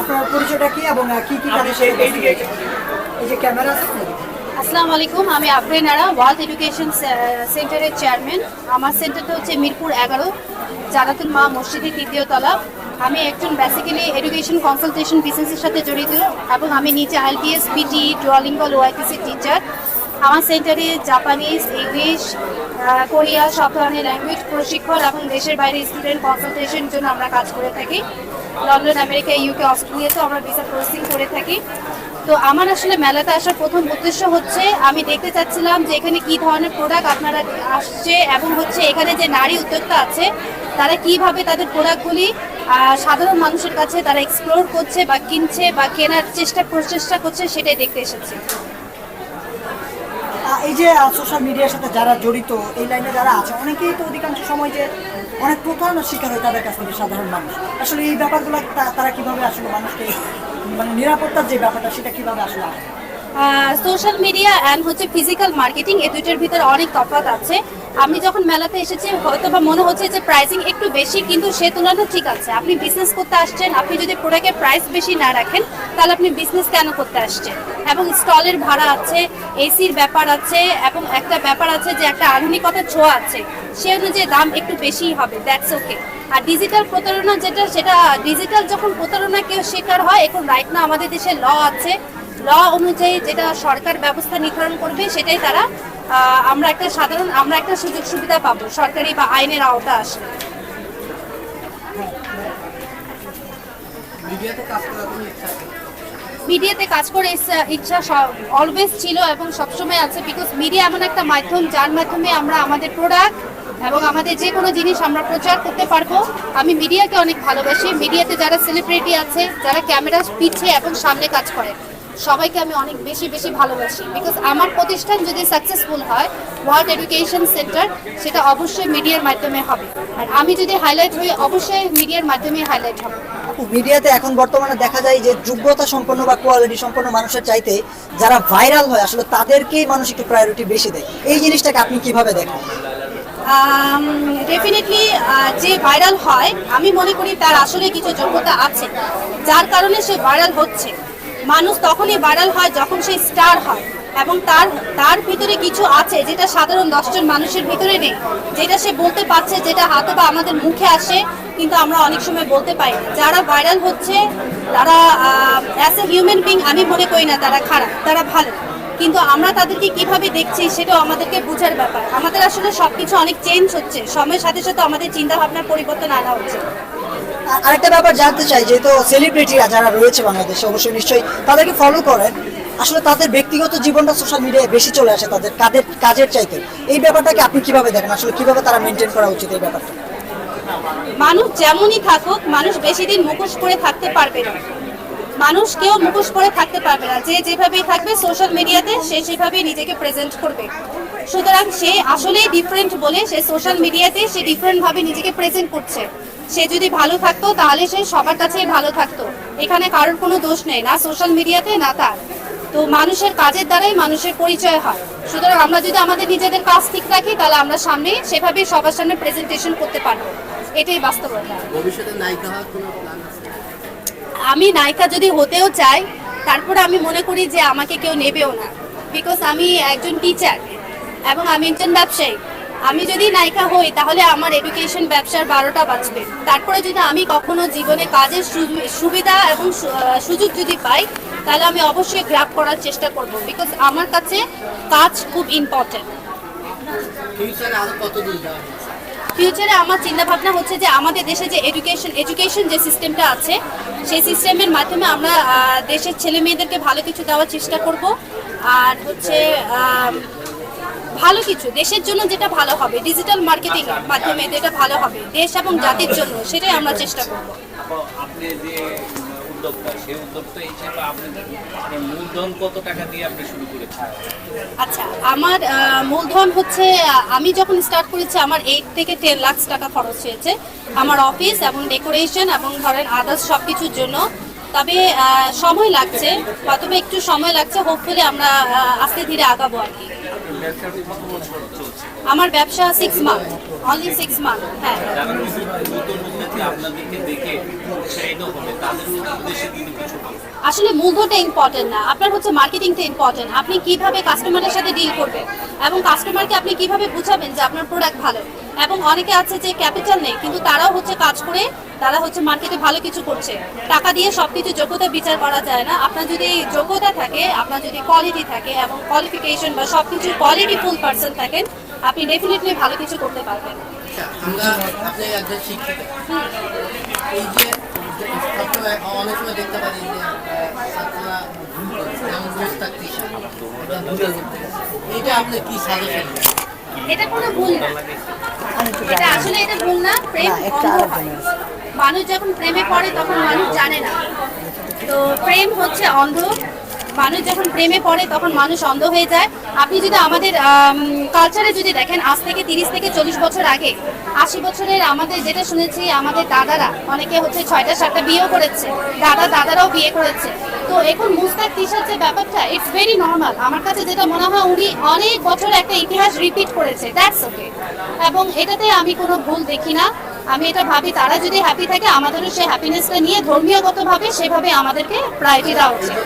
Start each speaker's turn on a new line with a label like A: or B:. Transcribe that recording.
A: আপনার পরিচয়টা কি এবং কি কি কাজে সেই এই যে ক্যামেরা আছে?
B: আসসালামু আলাইকুম আমি আফরিন আরা ওয়ার্ল্ড এডুকেশন সেন্টারের চেয়ারম্যান আমার সেন্টারটা হচ্ছে মিরপুর এগারো জানাতুল মা মসজিদের তৃতীয় তলা। আমি একজন বেসিক্যালি এডুকেশন কনসালটেশন বিজনেসের সাথে জড়িত এবং আমি নিজে IELTS PTE Duolingo OITC teacher আমার সেন্টারে জাপানিজ ইংলিশ কোরিয়া সব ধরনের ল্যাঙ্গুয়েজ প্রশিক্ষণ এবং দেশের বাইরে স্টুডেন্ট কনসালটেশন জন্য আমরা কাজ করে থাকি। লন্ডন আমেরিকা ইউকে অস্ট্রেলিয়াতেও আমরা ভিসা প্রসেসিং করে থাকি। তো আমার আসলে মেলাতে আসার প্রথম উদ্দেশ্য হচ্ছে, আমি দেখতে চাচ্ছিলাম যে এখানে কি ধরনের প্রোডাক্ট আপনারা আসছে এবং হচ্ছে এখানে যে নারী উদ্যোক্তা আছে, তারা কীভাবে তাদের প্রোডাক্টগুলি সাধারণ মানুষের কাছে তারা এক্সপ্লোর করছে বা কিনছে বা কেনার চেষ্টা, প্রচেষ্টা করছে সেটাই দেখতে এসেছে।
A: এই যে সোশ্যাল মিডিয়ার সাথে যারা জড়িত, এই লাইনে যারা আছে, অনেকেই তো অধিকাংশ সময় যে অনেক প্রতারণার শিকার হয় তাদের কাছ থেকে সাধারণ মানুষ। আসলে এই ব্যাপারগুলো তারা কীভাবে আসলে মানুষকে মানে নিরাপত্তার যে ব্যাপারটা, সেটা কীভাবে আসলে আসে
B: সোশ্যাল মিডিয়া অ্যান্ড হচ্ছে ফিজিক্যাল মার্কেটিং এ দুইটার ভিতরে অনেক তফাৎ আছে। আমি যখন মেলাতে এসেছি হয়তো বা মনে হচ্ছে যে প্রাইসিং একটু বেশি, কিন্তু সে তুলনায় ঠিক আছে। আপনি বিজনেস করতে আসছেন, আপনি যদি প্রোডাক্টের প্রাইস বেশি না রাখেন, তাহলে আপনি বিজনেস কেন করতে আসছেন? এবং স্টলের ভাড়া আছে এসির ব্যাপার আছে, এবং একটা ব্যাপার আছে যে একটা আধুনিকতার ছোঁয়া আছে, সে অনুযায়ী দাম একটু বেশিই হবে দ্যাটস ওকে আর ডিজিটাল প্রতারণা যেটা, সেটা ডিজিটাল যখন প্রতারণা কেউ শিকার হয়, এখন রাইট না আমাদের দেশে ল আছে ল অনুযায়ী যেটা সরকার ব্যবস্থা নির্ধারণ করবে সেটাই তারা আমরা একটা সাধারণ আমরা একটা সুযোগ সুবিধা পাবো সরকারি বা আইনের আওতা আসে মিডিয়াতে কাজ করে ইচ্ছা- ইচ্ছা অলওয়েজ ছিল এবং সবসময় আছে বিকজ মিডিয়া এমন একটা মাধ্যম যার মাধ্যমে আমরা আমাদের প্রোডাক্ট এবং আমাদের যে কোনো জিনিস আমরা প্রচার করতে পারব। আমি মিডিয়াকে অনেক ভালোবাসি। মিডিয়াতে যারা সেলিব্রিটি আছে যারা ক্যামেরা পিছে এবং সামনে কাজ করে। সবাইকে আমি অনেক বেশি বেশি ভালোবাসি। বিকজ আমার প্রতিষ্ঠান যদি সাকসেসফুল হয় ওয়ার্ল্ড এডুকেশন সেন্টার সেটা অবশ্যই মিডিয়ার মাধ্যমে হবে। আর আমি যদি হাইলাইট হই অবশ্যই মিডিয়ার মাধ্যমে হাইলাইট হবে।
A: মিডিয়াতে এখন বর্তমানে দেখা যায় যে যোগ্যতা সম্পন্ন বা কোয়ালিটি সম্পন্ন মানুষের চাইতে যারা ভাইরাল হয় আসলে তাদেরকেই মানুষ একটু প্রায়োরিটি বেশি দেয়। এই জিনিসটাকে আপনি কীভাবে দেখেন?
B: ডেফিনেটলি যে ভাইরাল হয় আমি মনে করি তার আসলে কিছু যোগ্যতা আছে। যার কারণে সে ভাইরাল হচ্ছে। মানুষ তখনই ভাইরাল হয় যখন সে স্টার হয় এবং তার তার ভিতরে কিছু আছে যেটা সাধারণ দশজন মানুষের ভিতরে নেই, যেটা সে বলতে পারছে, যেটা হাতে বা আমাদের মুখে আসে, কিন্তু আমরা অনেক সময় বলতে পারি যারা ভাইরাল হচ্ছে, তারা অ্যাজ এ হিউম্যান বিং আমি মনে করি না তারা খারাপ, তারা ভালো। কিন্তু আমরা তাদেরকে কীভাবে দেখছি সেটাও আমাদেরকে বোঝার ব্যাপার। আমাদের আসলে সবকিছু অনেক চেঞ্জ হচ্ছে। সময়ের সাথে সাথে আমাদের চিন্তা ভাবনার পরিবর্তন আনা হচ্ছে।
A: আরেকটা ব্যাপার জানতে চাই যেহেতু সেলিব্রিটিরা যারা রয়েছে বাংলাদেশে অবশ্যই নিশ্চয়ই তাদেরকে ফলো করেন। আসলে তাদের ব্যক্তিগত জীবনটা সোশ্যাল মিডিয়ায় বেশি চলে আসে তাদের কাদের কাজের চাইতে। এই ব্যাপারটাকে আপনি কীভাবে দেখেন? আসলে কীভাবে তারা মেনটেন করা উচিত এই ব্যাপারটা?
B: মানুষ যেমনই থাকুক মানুষ বেশি দিন মুখোশ করে থাকতে পারবে না। মানুষ কেউ মুখোশ করে থাকতে পারবে না। যে যেভাবেই থাকবে সোশ্যাল মিডিয়াতে সে সেভাবেই নিজেকে প্রেজেন্ট করবে। সুতরাং সে আসলেই ডিফারেন্ট বলে সে সোশ্যাল মিডিয়াতে সে ডিফারেন্ট ভাবে নিজেকে প্রেজেন্ট করছে। সে যদি ভালো থাকতো, তাহলে সে সবার কাছেই ভালো থাকতো। এখানে কারোর কোনো দোষ নেই, না সোশ্যাল মিডিয়াতে না তার। তো মানুষের কাজের দ্বারাই মানুষের পরিচয় হয়। সুতরাং আমরা যদি আমাদের নিজেদের কাজ ঠিক রাখি, তাহলে আমরা সামনে সেভাবেই সবার সামনে প্রেজেন্টেশন করতে পারব। এটাই বাস্তবতা।
C: ভবিষ্যতে নায়িকা হওয়ার কোনো প্ল্যান আছে?
B: আমি নায়িকা যদি হতেও চাই, তারপরে আমি মনে করি যে আমাকে কেউ নেবেও না। বিকজ আমি একজন টিচার এবং আমি একজন ব্যবসায়ী। আমি যদি নায়িকা হই, তাহলে আমার এডুকেশন ব্যবসার বারোটা বাঁচবে তারপরে যদি আমি কখনো জীবনে কাজের সুবিধা এবং সুযোগ যদি পাই, তাহলে আমি অবশ্যই গ্রাফ করার চেষ্টা করব। বিকজ আমার কাছে কাজ খুব ইম্পর্টেন্ট
C: ফিউচারে
B: আমার চিন্তা ভাবনা হচ্ছে যে আমাদের দেশে যে এডুকেশন এডুকেশন যে সিস্টেমটা আছে সেই সিস্টেমের মাধ্যমে আমরা দেশের ছেলে মেয়েদেরকে ভালো কিছু দেওয়ার চেষ্টা করব। আর হচ্ছে ভালো কিছু দেশের জন্য যেটা ভালো হবে ডিজিটাল মার্কেটিং এর মাধ্যমে যেটা ভালো হবে দেশ এবং জাতির জন্য সেটাই আমরা চেষ্টা করব।
D: আপনি যে উদ্যোক্তা সেই উদ্যোক্তা হিসেবে আপনাদের আপনার মূলধন কত টাকা দিয়ে আপনি শুরু করেছেন?
B: আচ্ছা আমার মূলধন হচ্ছে আমি যখন স্টার্ট করেছি আমার এইট থেকে টেন লাখ টাকা খরচ হয়েছে। আমার অফিস এবং ডেকোরেশন এবং ধরেন আদার্স সব কিছুর জন্য। তবে সময় লাগছে অথবা একটু সময় লাগছে হোপফুলি আমরা আস্তে ধীরে আগাবো আর কি। আমার ব্যবসা six month only six month হ্যাঁ। আসলে মূলধনটা ইম্পর্টেন্ট না আপনার হচ্ছে মার্কেটিংটা ইম্পর্টেন্ট আপনি কীভাবে কাস্টমারের সাথে ডিল করবেন এবং কাস্টমারকে আপনি কীভাবে বুঝাবেন যে আপনার প্রোডাক্ট ভালো? এবং অনেকে আছে যে ক্যাপিটাল নেই কিন্তু তারাও হচ্ছে কাজ করে তারা হচ্ছে মার্কেটে ভালো কিছু করছে। টাকা দিয়ে সবকিছু যোগ্যতা বিচার করা যায় না। আপনার যদি যোগ্যতা থাকে আপনার যদি কোয়ালিটি থাকে এবং কোয়ালিফিকেশন বা সবকিছু কোয়ালিটি ফুল পার্সন থাকেন আপনি ডেফিনেটলি ভালো কিছু করতে পারবেন।
C: আচ্ছা, আমরা আপনি একজন এই যে অনেক সময় দেখতে পারি যে ছাত্ররা ভুল করে যেমন এটা আপনি কি সাজেশন
B: এটা কোনো ভুল না। এটা আসলে এটা ভুল না। প্রেম। মানুষ যখন প্রেমে পড়ে তখন মানুষ জানে না। তো প্রেম হচ্ছে অন্ধ। মানুষ যখন প্রেমে পড়ে, তখন মানুষ অন্ধ হয়ে যায়। আপনি যদি আমাদের কালচারে যদি দেখেন, আজ থেকে তিরিশ থেকে চল্লিশ বছর আগে, আশি বছরের আমাদের যেটা শুনেছি, আমাদের দাদারা, অনেকে হচ্ছে ছয়টা, সাতটা বিয়েও করেছে। দাদা, দাদারাও বিয়ে করেছে। তো এখন মুস্তাক তিশার যে ব্যাপারটা ইটস ভেরি নর্মাল আমার কাছে যেটা মনে হয়, উনি অনেক বছর একটা ইতিহাস রিপিট করেছে। দ্যাটস ওকে এবং এটাতে আমি কোনো ভুল দেখি না। আমি এটা ভাবি, তারা যদি হ্যাপি থাকে, আমাদেরও সেই হ্যাপিনেসটা নিয়ে ধর্মীয়গতভাবে সেভাবে আমাদেরকে প্রায়োরিটি দেওয়া উচিত।